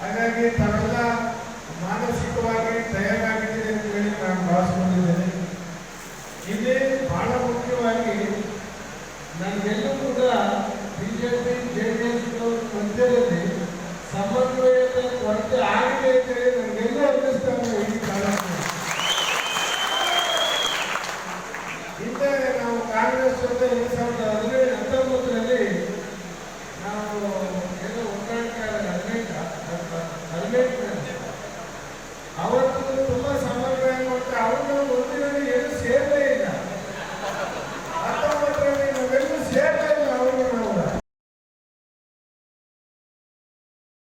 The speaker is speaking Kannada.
ಹಾಗಾಗಿ ತಾವೆಲ್ಲ ಮಾನಸಿಕವಾಗಿ ತಯಾರಾಗಿದ್ದೀರಿ ಅಂತ ಹೇಳಿ ನಾನು ಭಾವಿಸ್ಕೊಂಡಿದ್ದೇನೆ. ಇಲ್ಲಿ ಬಹಳ ಮುಖ್ಯವಾಗಿ ನನಗೆಲ್ಲೂ ಕೂಡ B J P J D S ಮಧ್ಯದಲ್ಲಿ ಸಮನ್ವಯದ ಕೊರತೆ ಆಗಿದೆ ಅಂತ ಹೇಳಿ ನನಗೆಲ್ಲೂ ಹಿಂದೆ ನಾವು ಕಾಂಗ್ರೆಸ್ ಜೊತೆ ಎರಡು ಸಾವಿರದ ಹದಿನೆಂಟು